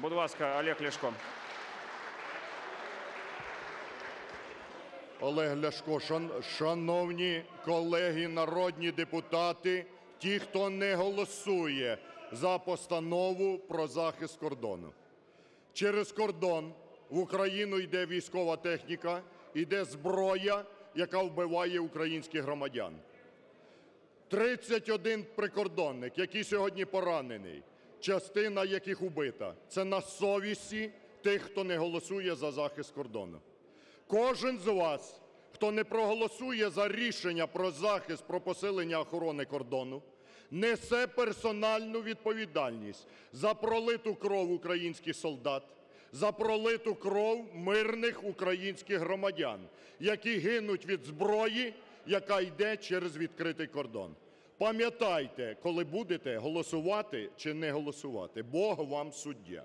Будь ласка, Олег Ляшко. Олег Ляшко, шан- шановні колеги народні депутати, ті, хто не голосує за постанову про захист кордону. Через кордон в Україну йде військова техніка, йде зброя, яка вбиває українських громадян. 31 прикордонник, який сьогодні поранений, частина яких убита. Це на совісті тих, хто не голосує за захист кордону. Кожен з вас, хто не проголосує за рішення про захист, про посилення охорони кордону, несе персональну відповідальність за пролиту кров українських солдат, за пролиту кров мирних українських громадян, які гинуть від зброї, яка йде через відкритий кордон. Пам'ятайте, коли будете голосувати чи не голосувати, Бог вам суддя.